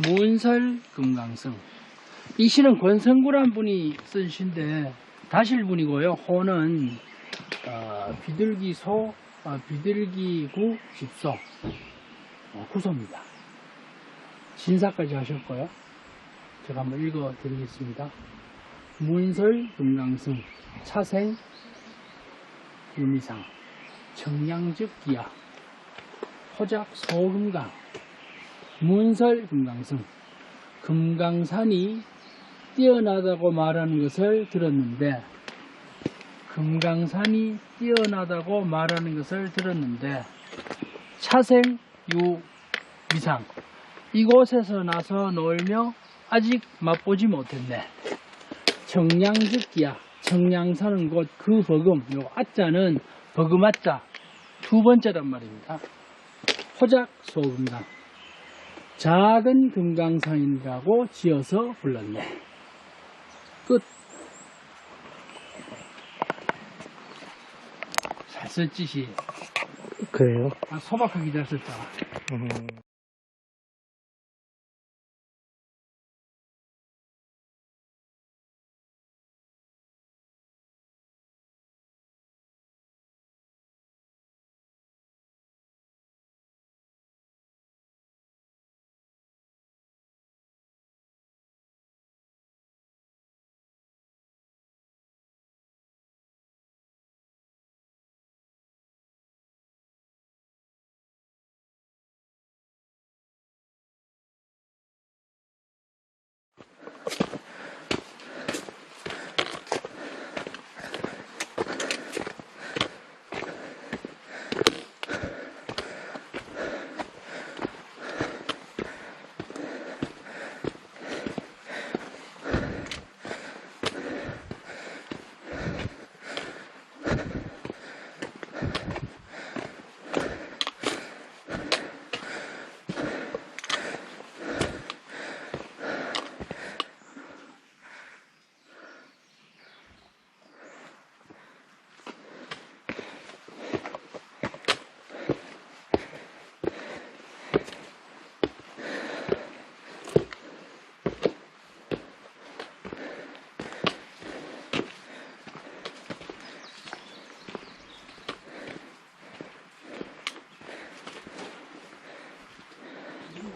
문설 금강성. 이 시는 권성구란 분이 쓴 시인데 다실 분이고요. 호는 어, 비둘기소, 어, 비둘기구 집소 어, 구소입니다. 진사까지 하셨고요. 제가 한번 읽어 드리겠습니다. 문설 금강승 차생 유미상 청량즉 기야 호작 소금강 문설 금강승 금강산이 뛰어나다고 말하는 것을 들었는데 금강산이 뛰어나다고 말하는 것을 들었는데 차생 유 미상 이곳에서 나서 놀며 아직 맛보지 못했네. 정량즉기야. 정량사는 곧그 버금. 요 아자는 버금아자 두 번째란 말입니다. 호작 소금강. 작은 금강산이라고 지어서 불렀네. 끝. 잘 썼지 시. 그래요? 아, 소박하게 잘 썼다. 음.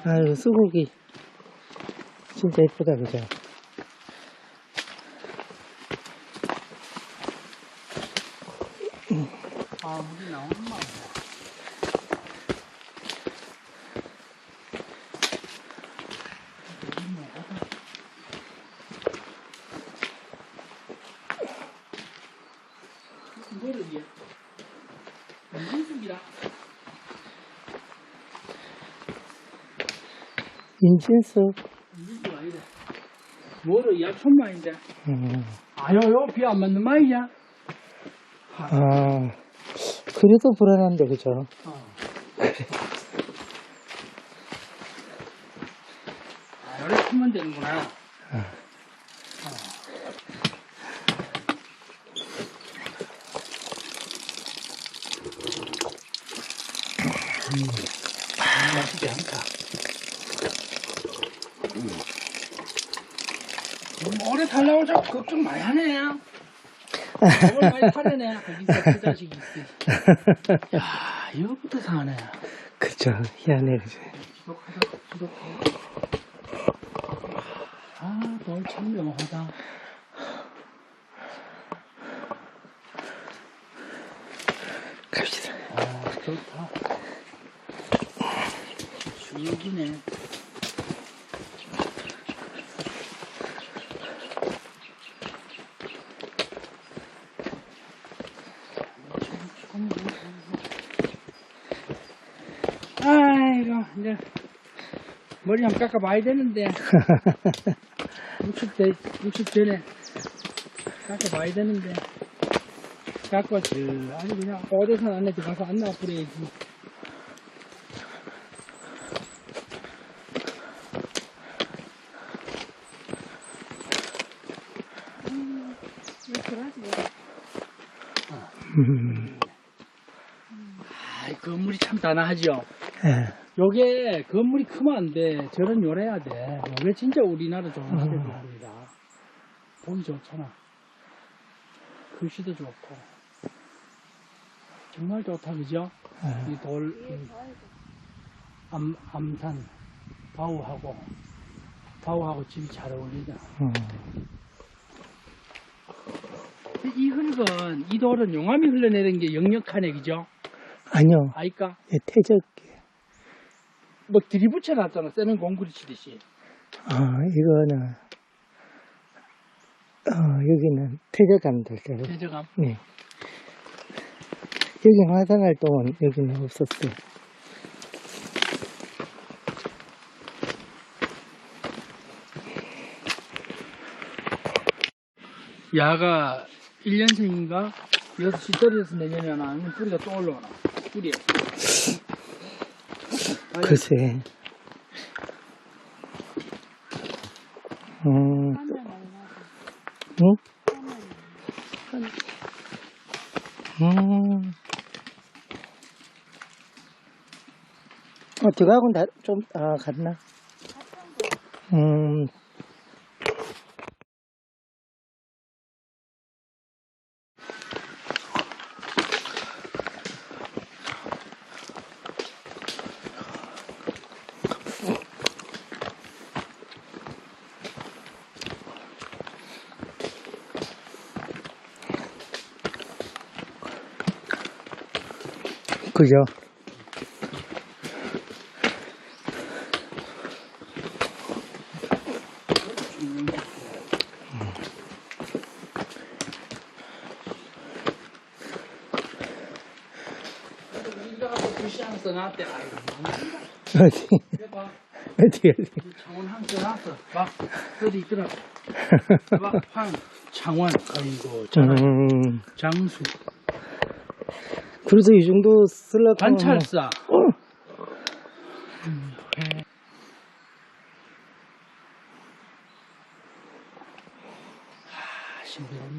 아유, 수국이 진짜 예쁘다, 그죠? 아, 물이 말 이거를 이제 인진습니다. 인진습 아니다. 뭐를 약촌만인데. 음. 아유, 요비 안 맞는 말이야. 아, 그래도 불안한데, 그죠? 어. 아, 요래 풀면 되는구나. 어. 음, 아, 맛있지 않다. 달라고 자꾸 걱정 많이 하네. 오늘 많이 타려네. 거기서 그 자식이. 야, 이거부터 사네. 그죠? 희한해, 그죠? 아, 널참 명하다. 갑시다. 아, 좋다. 죽이네. 아이고, 이제 머리 한번 깎아봐야 되는데. 60 대, 60 전에 깎아봐야 되는데. 깎고, 저, 아니, 그냥 오대산 안에 들어가서 안 나와 버려야지. 음. 아이, 건물이 참 단아하죠. 예. 요게 건물이 크면 안 돼. 저런 요래야 돼. 요게 진짜 우리나라 좋은 음. 시대입니다. 보기 좋잖아. 글씨도 좋고. 정말 좋다, 그죠? 아, 이 돌, 이 암, 암산, 바우하고, 바우하고 집이 잘 어울리잖아. 음. 이 흙은, 이 돌은 용암이 흘러내린 게 역력하네, 그죠? 아니요. 아이까? 예, 태적기. 뭐 들이붙여 놨잖아, 쇠는 공구리 치듯이. 아, 이거는, 어, 여기는 태적감들 때문에. 대저감. 네. 여기 화산활동은 여기는 없었어요. 야가 1년생인가? 6시 떨어져서 내년이나 아니면 뿌리가 또 올라오나? 뿌리에. 글쎄. 음, 응? 음. 어, 저거하고는 다, 좀, 아, 같나? 음, 그죠? 어디. 어디, 어디. 창원 항 써놨어. 막, 어디 있더라. 막, 황, 창원. 아이고, 잘 음, 장수. 그래도 이 정도. 하면 관찰사. 신비롭네.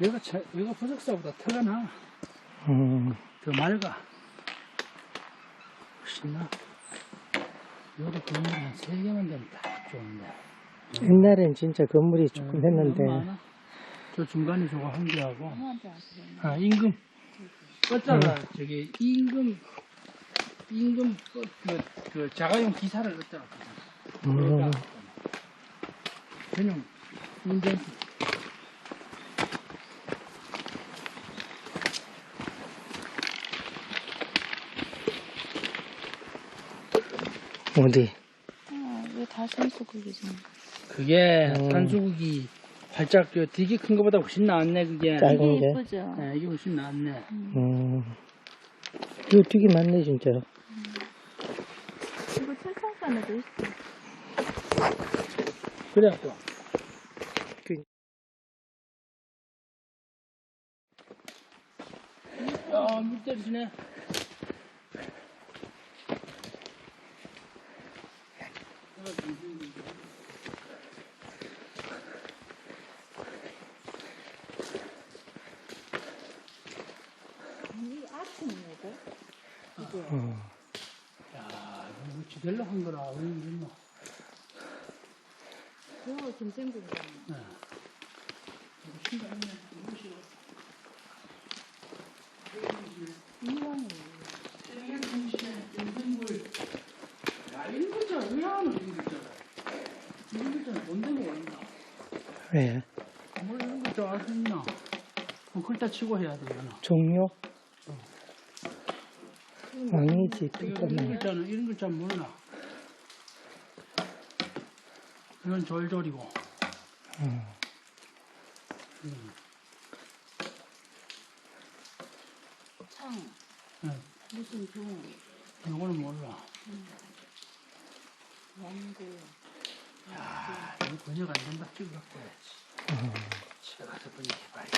여기가, 차- 여기가 부석사보다 터가 나. 음, 더 맑아. 훨씬 나. 여기 건물 한세 개만 되면 딱 좋은데. 옛날엔 진짜 건물이 조금 했는데. 너무 많아. 저 중간에 저거 한 개하고. 아, 임금. 껐다가 저기 임금, 임금 그, 그, 그 자가용 기사를 껐다가. 음, 전용 운전. 어디? 어, 이거 다 손수국이잖아. 그게 음. 산수국이 활짝 그 되게 큰 거보다 훨씬 낫네 그게. 이게 게? 예쁘죠? 네, 이게 훨씬 낫네. 음, 이거 되게 많네, 진짜. 이거 철창산에도 있어. 그래갖고. 그- 야, 물 때리시네. 이 아침 이거? 어, 야, 이거 지대로 한 거라. 왜 이랬노? 그거 김생국이잖아. 네. 이거 신기하네. 이거 싫어. 이왕이. 야, 이런 거 있잖아. 왜 하는 이런 거 있잖아. 이런 거 있잖아. 뭔데 뭐 있나? 왜? 뭐 이런 거 좋아할 수 있나? 뭐 글자 치고 해야 돼, 이거는. 종료? 아니지, 이거 이런 똑같네. 글자는 이런 글자 몰라. 이건 졸졸이고. 음. 음. 창. 네. 무슨 종. 이거는 몰라. 왕고. 야, 이거 번역 안 된다. 찍어 갖고 해야지. 집에 가서 번역해봐야지.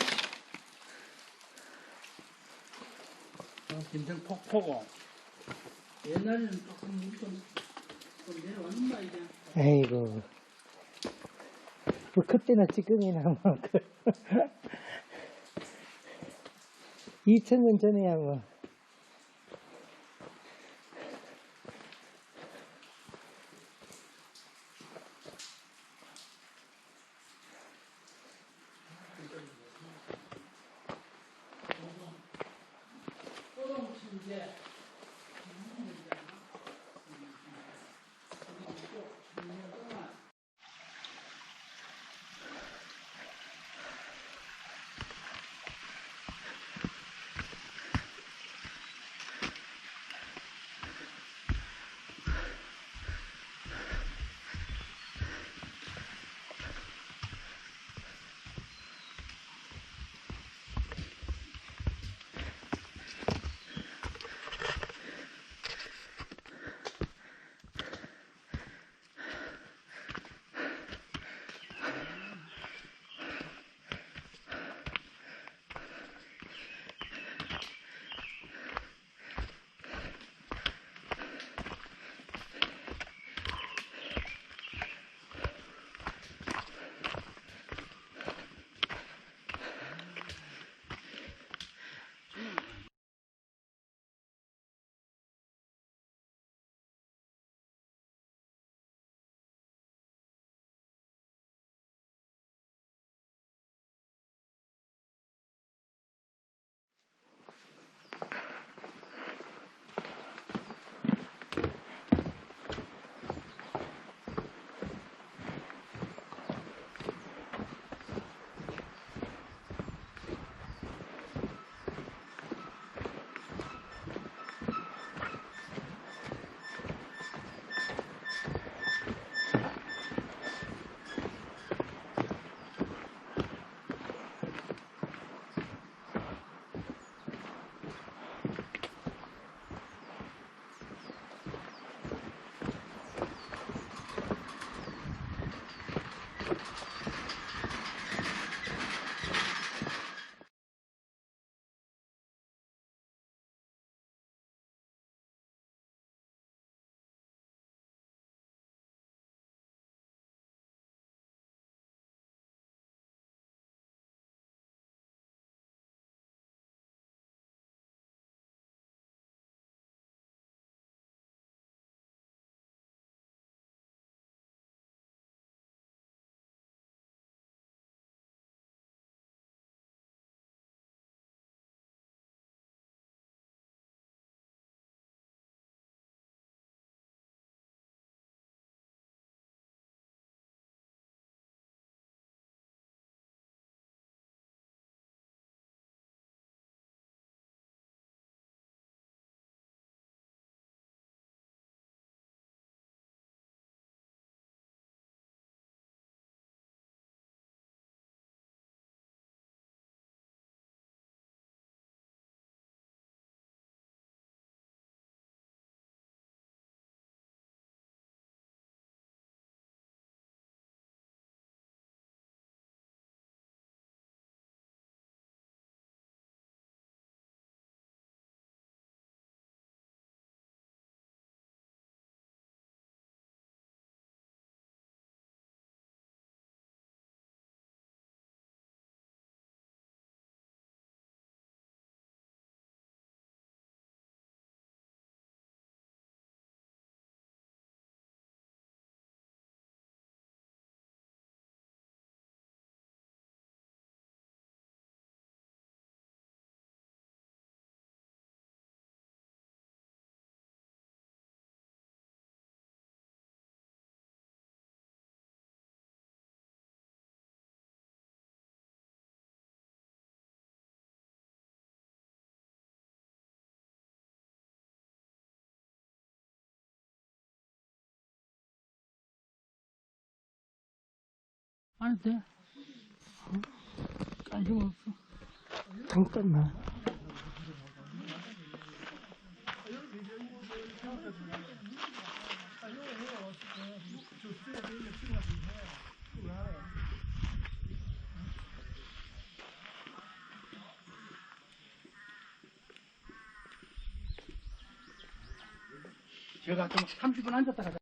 어, 김생 폭포고. 옛날에는 조금 좀, 좀 내려왔는 말이야. 아이고. 뭐, 그때는 지금이나 뭐, 그. 2000년 전에야 뭐. Yeah. 안 돼. 관심 없어. 잠깐만. 제가 좀 30분 앉았다가